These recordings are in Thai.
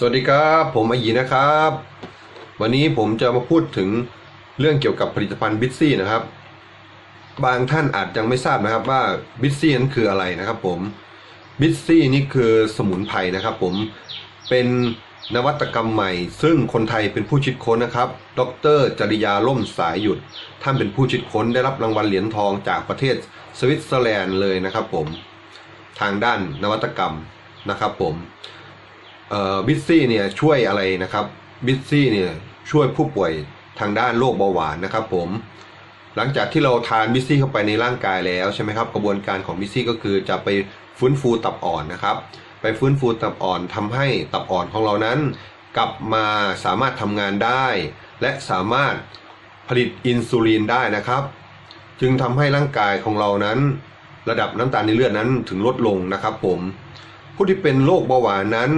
สวัสดีครับผมอายีนะครับ วันนี้ผมจะมาพูดถึงเรื่องเกี่ยวกับผลิตภัณฑ์บิทซี่นะครับ บางท่านอาจยังไม่ทราบนะครับว่าบิทซี่นั้นคืออะไรนะครับผมบิทซี่นี่คือสมุนไพรนะครับ ผมเป็นนวัตกรรมใหม่ ซึ่งคนไทยเป็นผู้คิดค้นนะครับ ดรจริยาล่มสายหยุด ท่านเป็นผู้คิดค้นได้รับรางวัลเหรียญทองจากประเทศสวิตเซอร์แลนด์เลยนะครับ ผมทางด้านนวัตกรรมนะครับ ผม บิสซี่เนี่ยช่วยอะไรนะครับบิสซี่เนี่ยช่วยผู้ป่วยทางด้านโรคเบาหวานนะครับผมหลังจากที่เราทานบิสซี่เข้าไปในร่างกายแล้วใช่ไหมครับกระบวนการของบิสซี่ก็คือจะไปฟื้นฟูตับอ่อนนะครับ ไปฟื้นฟูตับอ่อนทำให้ตับอ่อนของเรานั้น กลับมาสามารถทำงานได้ และสามารถผลิตอินซูลินได้นะครับ จึงทำให้ร่างกายของเรานั้น ระดับน้ำตาลในเลือดนั้นถึงลดลงนะครับผมผู้ที่เป็นโรคเบาหวานนั้น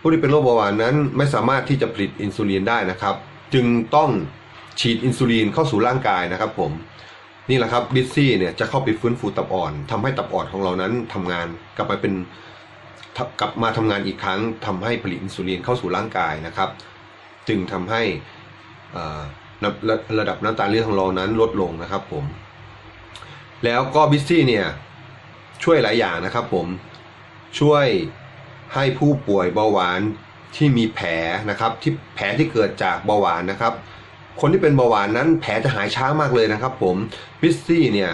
ผู้ที่เป็นโรคเบาหวานนั้นไม่สามารถที่จะผลิตอินซูลินได้นะครับ จึงต้องฉีดอินซูลินเข้าสู่ร่างกายนะครับผมนี่แหละครับบิสซี่เนี่ยจะเข้าไปฟื้นฟูตับอ่อนทำให้ตับอ่อนของเรานั้นทำงานกลับไปเป็นกลับมาทำงานอีกครั้งทำให้ผลิตอินซูลินเข้าสู่ร่างกายนะครับ จึงทำให้ระระระดับน้ำตาลเลือดของเรานั้นลดลงนะครับผม แล้วก็บิสซี่เนี่ยช่วยหลายอย่างนะครับผมช่วย ให้ผู้ป่วยเบาหวานที่มีแผลนะครับที่แผลที่เกิดจากเบาหวานนะครับ คนที่เป็นเบาหวานนั้นแผลจะหายช้ามากเลยนะครับ ผมบิสซี่เนี่ย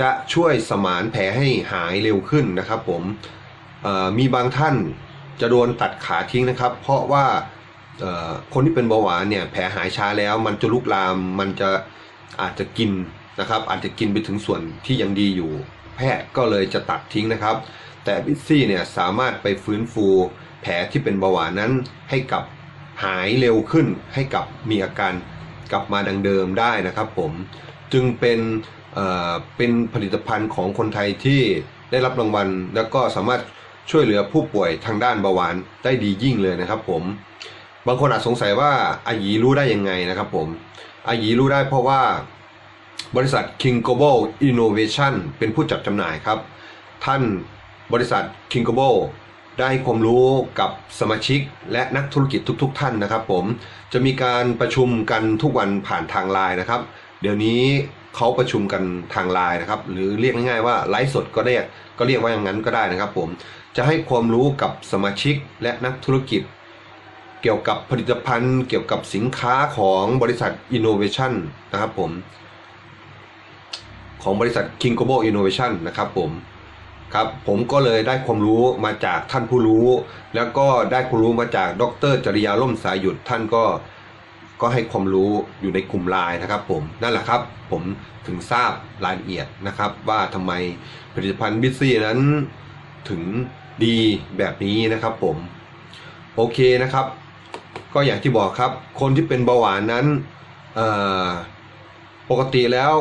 จะช่วยสมานแผลให้หายเร็วขึ้นนะครับ ผมมีบางท่านจะโดนตัดขาทิ้งนะครับ เพราะว่าคนที่เป็นเบาหวานเนี่ยแผลหายช้าแล้ว มันจะลุกลามมันจะอาจจะกินนะครับ อาจจะกินไปถึงส่วนที่ยังดีอยู่ แพทย์ก็เลยจะตัดทิ้งนะครับ แต่บิสซี่เนี่ยสามารถไปฟื้นฟูแผลที่เป็นเบาหวานนั้นให้กลับหายเร็วขึ้น ให้กลับมีอาการกลับมาดังเดิมได้นะครับผมจึงเป็นเป็นผลิตภัณฑ์ของคนไทยที่ได้รับรางวัล แล้วก็สามารถช่วยเหลือผู้ป่วยทางด้านเบาหวานได้ดียิ่งเลยนะครับผมบางคนอาจสงสัยว่าอายีรู้ได้ยังไงนะครับผมอายีรู้ได้เพราะว่าบริษัท King Global Innovation เป็นผู้จัดจำหน่ายครับ ท่าน บริษัท King Global ได้ความรู้กับสมาชิกและนักธุรกิจทุกๆท่านนะครับผมจะมีการประชุมกันทุกวันผ่านทางไลน์นะครับ เดี๋ยวนี้เขาประชุมกันทางไลน์นะครับ หรือเรียกง่ายๆว่าไลฟ์สดก็เรียกก็เรียกว่าอย่างนั้นก็ได้นะครับ ผมจะให้ความรู้กับสมาชิกและนักธุรกิจ เกี่ยวกับผลิตภัณฑ์ เกี่ยวกับสินค้าของบริษัท Innovation นะครับผมของบริษัท King Global Innovation นะครับผม ครับผมก็เลยได้ความรู้มาจากท่านผู้รู้ แล้วก็ได้ความรู้มาจากดรจริยาล่มสายหยุดท่านก็ก็ให้ความรู้อยู่ในกลุ่มไลน์นะครับ ผมนั่นแหละครับ ผมถึงทราบรายละเอียดนะครับ ว่าทำไมผลิตภัณฑ์บิซี่นั้นถึงดีแบบนี้นะครับผมโอเคนะครับ ก็อย่างที่บอกครับ คนที่เป็นเบาหวานนั้นปกติแล้ว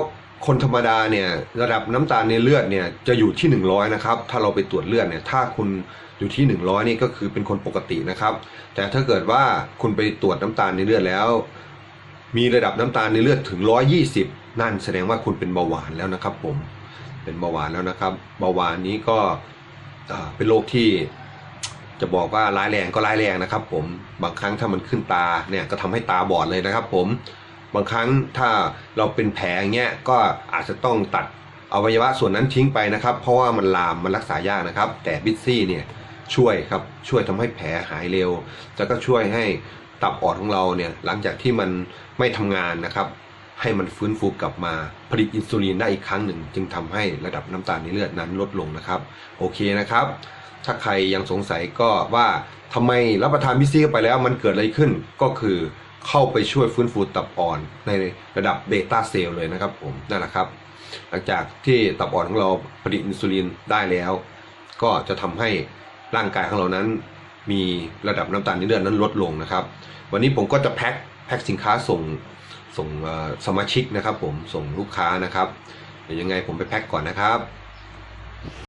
คนธรรมดาเนี่ยระดับน้ำตาลในเลือดเนี่ยจะอยู่ที่ 100 นะครับ ถ้าเราไปตรวจเลือดเนี่ยถ้าคุณอยู่ที่ 100 นี่ก็คือเป็นคนปกตินะครับ แต่ถ้าเกิดว่าคุณไปตรวจน้ำตาลในเลือดแล้ว มีระดับน้ำตาลในเลือดถึง 120 นั่นแสดงว่าคุณเป็นเบาหวานแล้วนะครับ ผมเป็นเบาหวานแล้วนะครับ เบาหวานนี้ก็เอ่อเป็นโรคที่จะบอกว่าร้ายแรงก็ร้ายแรงนะครับ ผมบางครั้งถ้ามันขึ้นตาเนี่ยก็ทำให้ตาบอดเลยนะครับ ผม บางครั้งถ้าเราเป็นแผลเงี้ยก็อาจจะต้องตัดอวัยวะส่วนนั้นทิ้งไปนะครับ เพราะว่ามันลามมันรักษายากนะครับ แต่บิสซี่เนี่ยช่วยครับช่วยทำให้แผลหายเร็วแล้วก็ช่วยให้ตับอ่อนของเราเนี่ยหลังจากที่มันไม่ทำงานนะครับ ให้มันฟื้นฟูกลับมาผลิตอินซูลินได้อีกครั้งหนึ่ง จึงทำให้ระดับน้ำตาลในเลือดนั้นลดลงนะครับ โอเคนะครับ ถ้าใครยังสงสัยก็ว่าทำไมรับประทานบิสซี่ไปแล้วมันเกิดอะไรขึ้นก็คือ เข้าไปช่วยฟื้นฟูตับอ่อนในระดับเบต้าเซลล์เลยนะครับผมนั่นแหละครับ หลังจากที่ตับอ่อนของเราผลิตอินซูลินได้แล้ว ก็จะทำให้ร่างกายของเรานั้น มีระดับน้ำตาลในเลือดนั้นลดลงนะครับ วันนี้ผมก็จะแพ็คแพ็คสินค้าส่งส่งสมาชิกนะครับ ผมส่งลูกค้านะครับเดี๋ยวยังไงผมไปแพ็คก่อนนะครับ